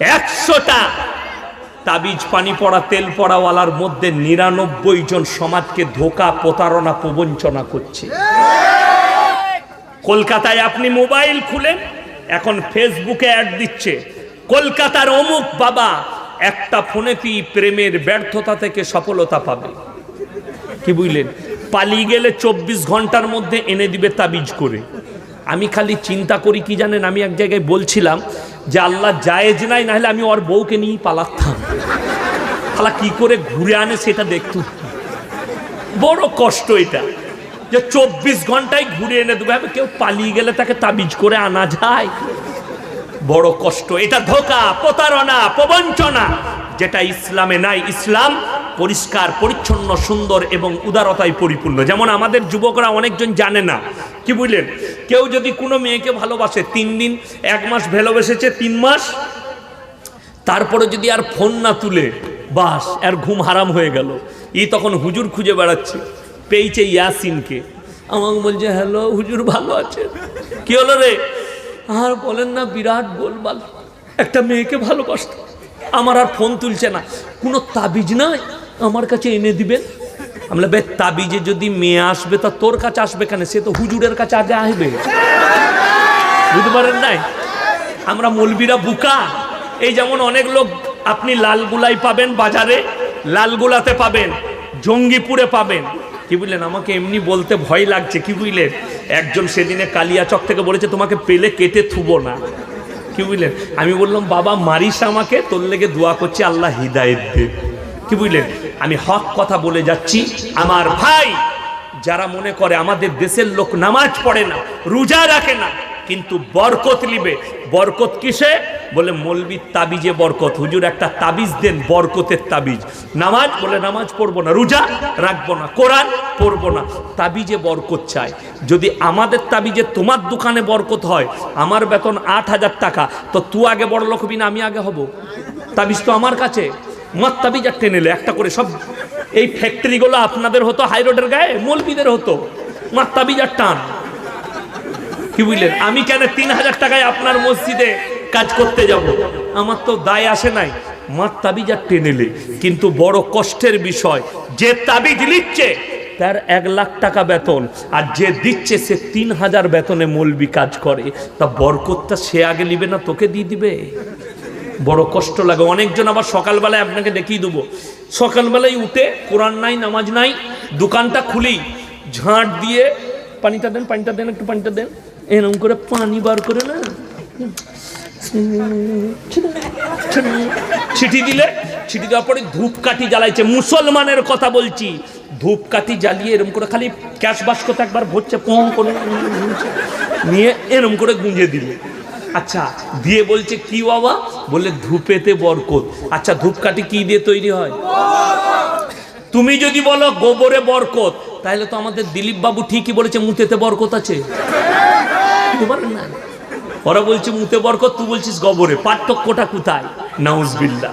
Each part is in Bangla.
একশোটা। তাবিজ পানি পড়া, তেল পড়াওয়ালার মধ্যে নিরানব্বই জন সমাজকে ধোকা, প্রতারণা, প্রবঞ্চনা করছে। কলকাতায় আপনি মোবাইল খুলেন, এখন ফেসবুকে অ্যাড দিচ্ছে, কলকাতার অমুক বাবা একটা ফোনেতেই প্রেমের ব্যর্থতা থেকে সফলতা পাবে। কি বুঝলেন? পালিয়ে গেলে চব্বিশ ঘণ্টার মধ্যে এনে দিবে তাবিজ করে। আমি খালি চিন্তা করি কি জানেন? আমি এক জায়গায় বলছিলাম যে আল্লাহ জায়েজ নাই, নাহলে আমি ওর বউকে নিয়ে পালাতাম। খালা কি করে ঘুরে আনে সেটা দেখতুম বড় কষ্ট এটা। যে চব্বিশ ঘন্টায় ঘুরে এনে দেবে। কেউ পালিয়ে গেলে তাকে তাবিজ করে আনা যায়। বড় কষ্ট। এটা ধোকা, প্রতারণা, প্রবঞ্চনা। যেটা ইসলামে নাই, ইসলাম পরিষ্কার, পরিচ্ছন্ন, সুন্দর এবং উদারতায় পরিপূর্ণ। যেমন আমাদের যুবকরা অনেকজন জানে না। কি বুঝলেন? কেউ যদি কোনো মেয়েকে ভালোবাসে, তিন দিন, এক মাস ভালোবেসেছে, তিন মাস, তারপরে যদি আর ফোন না তুলে, বাস, আর ঘুম হারাম হয়ে গেল। ই তখন হুজুর খুঁজে বেড়াচ্ছে, পেয়েছে ইয়াসিনকে। আমাকে বলছে, হ্যালো, হুজুর ভালো আছে কি হলো রে? আর বলেন না, বিরাট গোলবাল একটা মেয়েকে ভালোবাসত। আমার আর ফোন তুলছে না। কোনো তাবিজ নাই? আমার কাছে এনে দিবেন। আমরা বে তাবিজে যদি মেয়ে আসবে, তা তোর কাছে আসবে কেন? সে তো হুজুরের কাছে আগে আসবে। বুঝতে পারেন নাই? আমরা মলবিরা বুকা। এই যেমন অনেক লোক আপনি লালগুলাই পাবেন বাজারে লালগুলাতে পাবেন, জঙ্গিপুরে পাবেন। কি বুঝলেন? আমাকে এমনি বলতে ভয় লাগছে, কি বুঝলেন? একজন সেদিনে কালিয়াচক থেকে বলেছে, তোমাকে পেলে কেটে থুবো না। কি বুঝলেন? আমি বললাম, বাবা, মারিস আমাকে, তোর লেগে দোয়া করছি, আল্লাহ হিদায়ত দে। কি বুঝলেন? আমি হক কথা বলে যাচ্ছি। আমার ভাই, যারা মনে করে আমাদের দেশের লোক নামাজ পড়ে না, রোজা রাখে না, কিন্তু বরকত লিবে বরকত কিসে? বলে মলবির তাবিজে বরকত। হুজুর, একটা তাবিজ দেন, বরকতের তাবিজ। নামাজ বলে নামাজ পড়ব না, রোজা রাখব না, কোরআন পড়ব না, তাবিজে বরকত চাই। যদি আমাদের তাবিজে তোমার দোকানে বরকত হয়, আমার বেতন আট হাজার টাকা, তো তুই আগে বড় লোক হবি না, আমি আগে হব? তাবিজ তো আমার কাছে। মার তাবিজ আর টেনে এলে একটা করে সব এই ফ্যাক্টরিগুলো আপনাদের হতো হাই রোডের গায়ে, মলবিদের হতো। মার তাবিজ আর টান। কি বুঝলেন? আমি কেন তিন হাজার টাকায় আপনার মসজিদে কাজ করতে যাব? আমার তো দায় আসে নাই। মার তাবিজ আর টেনেলে, কিন্তু বড় কষ্টের বিষয়, যে তাবিজ লিখছে তার এক লাখ টাকা বেতন, আর যে দিচ্ছে সে তিন হাজার বেতনে মলবি কাজ করে। তা বরকতটা সে আগে নিবে না, তোকে দিয়ে দিবে? বড় কষ্ট লাগে। অনেকজন আবার সকালবেলায় আপনাকে দেখিয়ে দেবো। সকালবেলায় উঠে কোরআন নাই, নামাজ নাই, দোকানটা খুলি, ঝাঁট দিয়ে, পানিটা দেন পানিটা দেন, একটু পানিটা দেন এরকম করে পানি বার করে না? ছিটি দিলে ছিটি দেওয়ার পরে ধূপকাঠি জ্বালাইছে। মুসলমানের কথা বলছি। ধূপকাঠি জ্বালিয়ে এরম করে খালি ক্যাশ বাস্কতে একবার ভরছে পং করে নিয়ে এরম করে গুঁজে দিলে। আচ্ছা দিয়ে বলছে, কি বাবা? বলে, ধূপেতে বরকত। আচ্ছা ধূপকাঠি কি দিয়ে তৈরি হয়? তুমি যদি বলো, গোবরে বরকত, তাহলে তো আমাদের দিলীপ বাবু ঠিকই বলেছে, মুতেতে বরকত আছে। ওরা বলছে, মুতে বরকত? তুই বলছিস, গোবরে। পার্থক্যটা কোথায়? নাউজবিল্লাহ।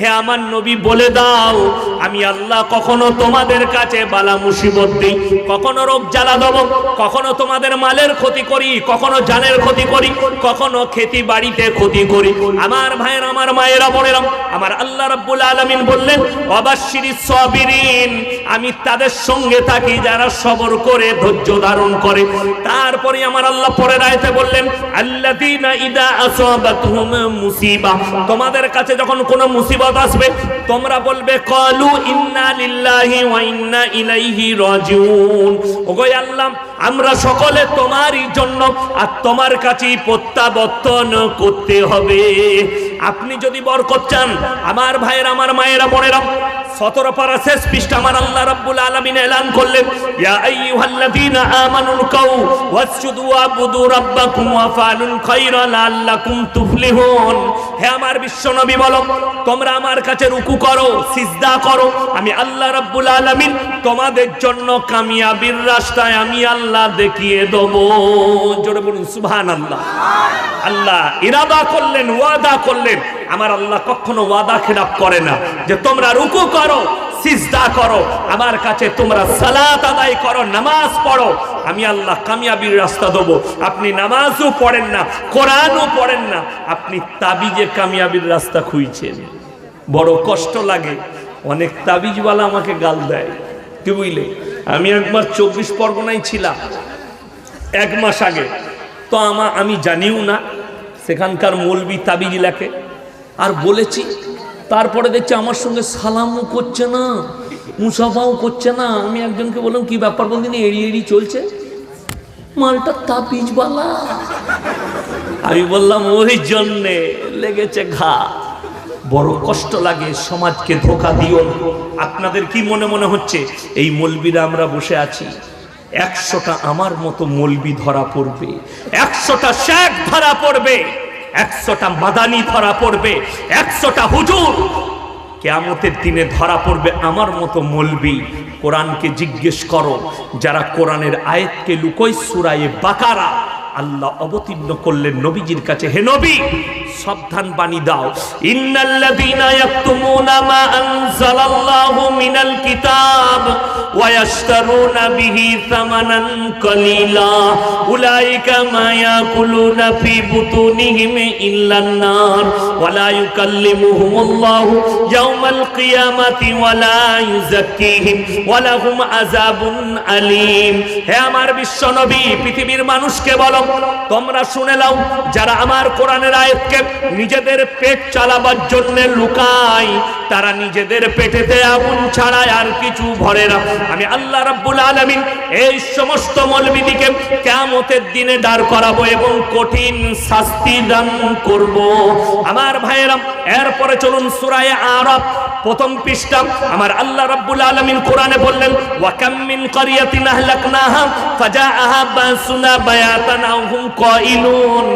হে আমার নবী বলে দাও, আমি আল্লাহ কখনো তোমাদের কাছে বালা মুসিবত দিই, কখনো রোগ জ্বালা দেব, কখনো তোমাদের মালের ক্ষতি করি, কখনো জানের ক্ষতি করি, কখনো খেতি বাড়িতে ক্ষতি করি। আমার ভাইয়ের, আমার মায়েরা বোনেরা, আমার আল্লাহ রাব্বুল আলামিন বললেন অবাশিরি সাবিরিন আমি তাদের সঙ্গে থাকি যারা সবর করে, ধৈর্য ধারণ করে। তারপরে আমার আল্লাহ পরের আয়তে বললেন, আল্লাযীনা ইদা আসাবাতহুম মুসিবা তোমাদের কাছে যখন কোনো মুসিবত আসবে। তোমরা বলবে, কলু ইন্না লিল্লাহি ওয়া ইন্না ইলাইহি রাজিউন। ওগো আল্লাহ, আমরা সকলে তোমারই জন্য আর তোমার কাছেই প্রত্যাবর্তন করতে হবে। আপনি যদি বরকত চান, আমার ভাইয়ের, আমার মায়েরা, বোনেরা সতেরো পারা শেষ পৃষ্ঠা আমার আল্লাহ রাব্বুল আলামিন এলান করলেন তোমরা আমার কাছে রুকু করো করো, আমি আল্লাহ রাব্বুল আলামিন তোমাদের জন্য কামিয়াবির রাস্তায় আমি আল্লাহ দেখিয়ে দেব। জোরে বলুন সুবহান আল্লাহ আল্লাহ ইরাদা করলেন, ওয়াদা করলেন আমার আল্লাহ কখনো ওয়াদা খেলাপ করে না যে তোমরা রুকু করো, সিজদা করো, আমার কাছে তোমরা সালাত আদায় করো, নামাজ পড়ো। আমি আল্লাহ কামিয়াবির রাস্তা দেবো আপনি নামাজও পড়েন না, কোরআনও পড়েন না, আপনি তাবিজে কামিয়াবির রাস্তা খুঁজছেন। বড় কষ্ট লাগে। অনেক তাবিজওয়ালা আমাকে গাল দেয়। কি বুঝলে? আমি একবার চব্বিশ পরগনায় ছিলাম, এক মাস আগে। তো আমা আমি জানিও না, সেখানকার মৌলবি তাবিজ লেখে। আর বলেছি, তারপরে দেখছি আমার সঙ্গে সালামও করছে না, মুসাফাও করছে না। আমি একজনকে বললাম, কি ব্যাপার বলদিন এড়িয়ে এড়িয়ে চলছে? মালটা তাবিজওয়ালা। আমি বললাম, ওই জন্যে লেগেছে ঘা। বড় কষ্ট লাগে সমাজকে ধোকা দিও। আপনাদের কি মনে মনে হচ্ছে, এই মলবিরা আমরা বসে আছি? একশোটা আমার মতো মলবি ধরা পড়বে, একশোটা শেখ ধরা পড়বে। একশোটা মাদানি ধরা পড়বে, একশোটা হুজুর। কেয়ামতের দিনে ধরা পড়বে আমার মতো মলবি। কোরআনকে জিজ্ঞেস করো, যারা কোরআনের আয়েতকে লুকোয় সুরায়ে বাকারা। আল্লাহ অবতীর্ণ করলেন নবীজির কাছে, হে নবী, সাবধান বাণী দাও। ইন্নাল্লাযীনা ইয়াকতুমুনা মা আনজালাল্লাহু মিনাল কিতাব ওয়া ইয়াশতারুনা বিহি থামানান কলিলা। উলাইকা মা ইয়াকুলুনা ফি বুতুনিহিম ইল্লান নার। ওয়া লা ইউকাল্লিমুহুমুল্লাহু ইয়াওমাল কিয়ামাতি ওয়া লা ইউযাক্কিহিম ওয়া লাহুম আযাবুন আলীম। হে আমার বিশ্ব নবী পৃথিবীর মানুষকে বলো তোমরা শুনে নাও, যারা আমার কোরআনের আয়াতকে নিজেদের পেট চালাবার জন্য লুকায়, তারা নিজেদের পেটেতে আগুন ছাড়ায় আর কিছু ভরে না। আমি আল্লাহ রাব্বুল আলামিন এই সমস্ত মলবিদিকে কিয়ামতের দিনে দাঁড় করাবো এবং কঠিন শাস্তি দান করব। আমার ভাইয়েরাম এরপরে চলুন সূরায়ে আরাফ প্রথম পৃষ্ঠা আমার আল্লাহ রাব্বুল আলামিন কোরআনে বললেন ওয়া কাম মিন ক্বরিয়াতিন আহলাকনাহা, ফাজাআহা বাসুনা বায়াতান আও হুম কাইলুন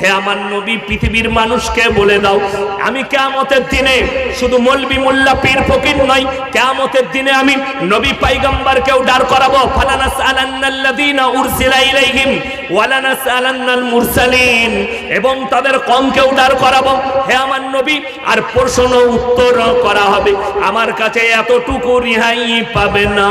হে আমার নবী, পৃথিবীর মানুষকে বলে দাও, আমি কিয়ামতের দিনে শুধু মলবি মোল্লা পীর ফকির নই, কিয়ামতের দিনে আমি নবী পাইগম্বরকেও দাঁড় করাবো। ফালানাস আলান্নাল্লাযীনা উরসিলা ইলাইহিম ওয়ালানাস আলান্নাল মুরসালিন, এবং তাদের কমকেও দাঁড় করাবো। হে আমার নবী, আর প্রশ্ন উত্তর করা হবে। আমার কাছে এতটুকু রিহাই পাবে না।